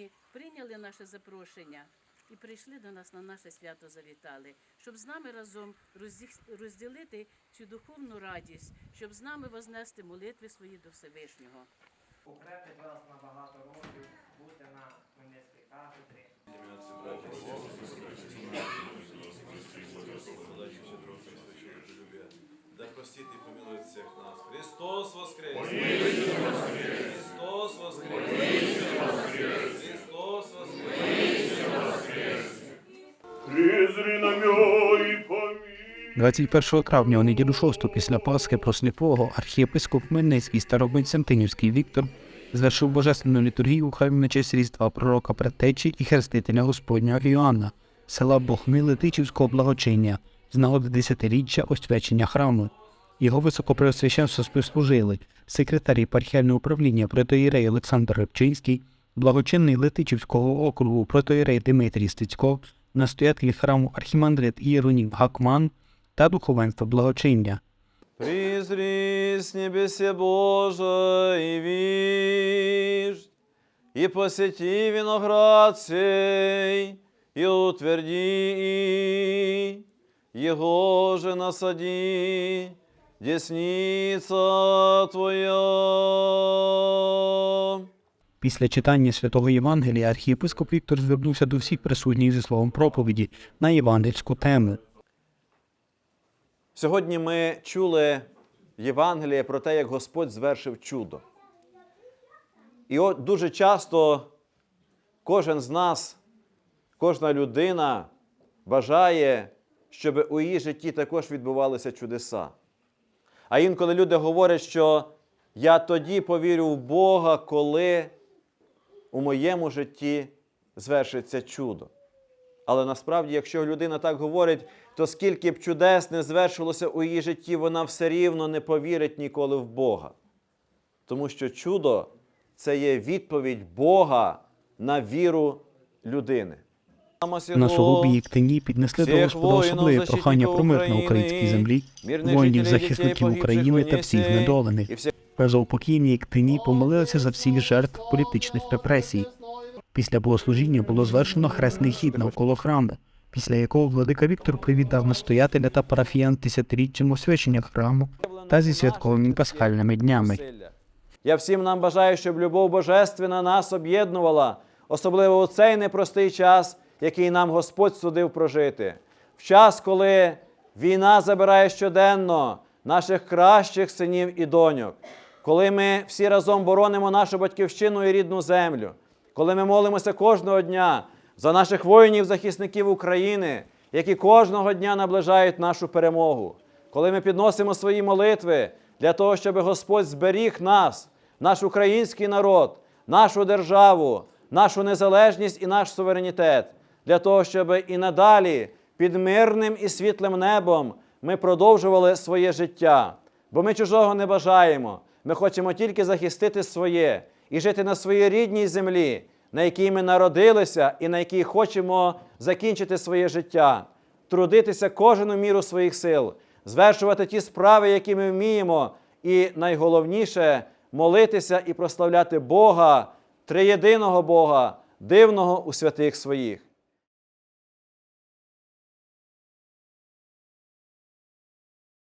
сьогодні прийняли наше запрошення і прийшли до нас на наше свято завітали, щоб з нами разом розділити цю духовну радість, щоб з нами вознести молитви свої до Всевишнього. укрепить вас на багато років, бути на Хмельницькій кафедрі. Да простит и помилует всех нас. Христос воскрес! Христос воскрес! Христос воскрес! Призри на і помилуй. 21 травня у неділю 6 після Пасхи просліпого архієпископ Хмельницький старобин Сентинівський Віктор звершив божественну літургію у храмі на честь різдва пророка Предтечі і хрестителя Господнього Іоанна, села Бохми Летичівського благочиння з нагоди десятиріччя освячення храму. Його високопреосвященство співслужили секретар єпархіального управління протоїрей Олександр Рибчинський, благочинний Летичівського округу протоїрей Дмитрій Стецько, настоятель храму архімандрит Ієронім Гакман та духовенство благочиння. Призри небесе Божий виждь, и посети виноград сей, и утверди, его же насади, десница Твоя. Після читання святого Євангелія архієпископ Віктор звернувся до всіх присутніх зі словом проповіді на євангельську тему. Сьогодні ми чули Євангеліє про те, як Господь звершив чудо. І от дуже часто кожен з нас, кожна людина бажає, щоб у її житті також відбувалися чудеса. А інколи люди говорять, що я тоді повірю в Бога, коли у моєму житті звершиться чудо. Але насправді, якщо людина так говорить, то скільки б чудес не звершилося у її житті, вона все рівно не повірить ніколи в Бога. Тому що чудо це є відповідь Бога на віру людини. На Солобі і Ктині піднесли до Господа особливе прохання про мир на українській землі, воїнів захисників України та всіх воїнів знедолених. і всіх Безовпокійні помолилися за всіх жертв політичних репресій. Після богослужіння було звершено хресний хід навколо храму, після якого владика Віктор привітав настоятеля та парафіян тисячоріччям освячення храму та зі святковими пасхальними днями. Я всім нам бажаю, щоб любов божественна нас об'єднувала, особливо у цей непростий час, який нам Господь судив прожити. В час, коли війна забирає щоденно наших кращих синів і доньок, коли ми всі разом боронимо нашу батьківщину і рідну землю, коли ми молимося кожного дня за наших воїнів-захисників України, які кожного дня наближають нашу перемогу, коли ми підносимо свої молитви для того, щоб Господь зберіг нас, наш український народ, нашу державу, нашу незалежність і наш суверенітет, для того, щоб і надалі під мирним і світлим небом ми продовжували своє життя. Бо ми чужого не бажаємо. Ми хочемо тільки захистити своє і жити на своїй рідній землі, на якій ми народилися і на якій хочемо закінчити своє життя, трудитися кожну міру своїх сил, звершувати ті справи, які ми вміємо, і найголовніше молитися і прославляти Бога, триєдиного Бога, дивного у святих своїх.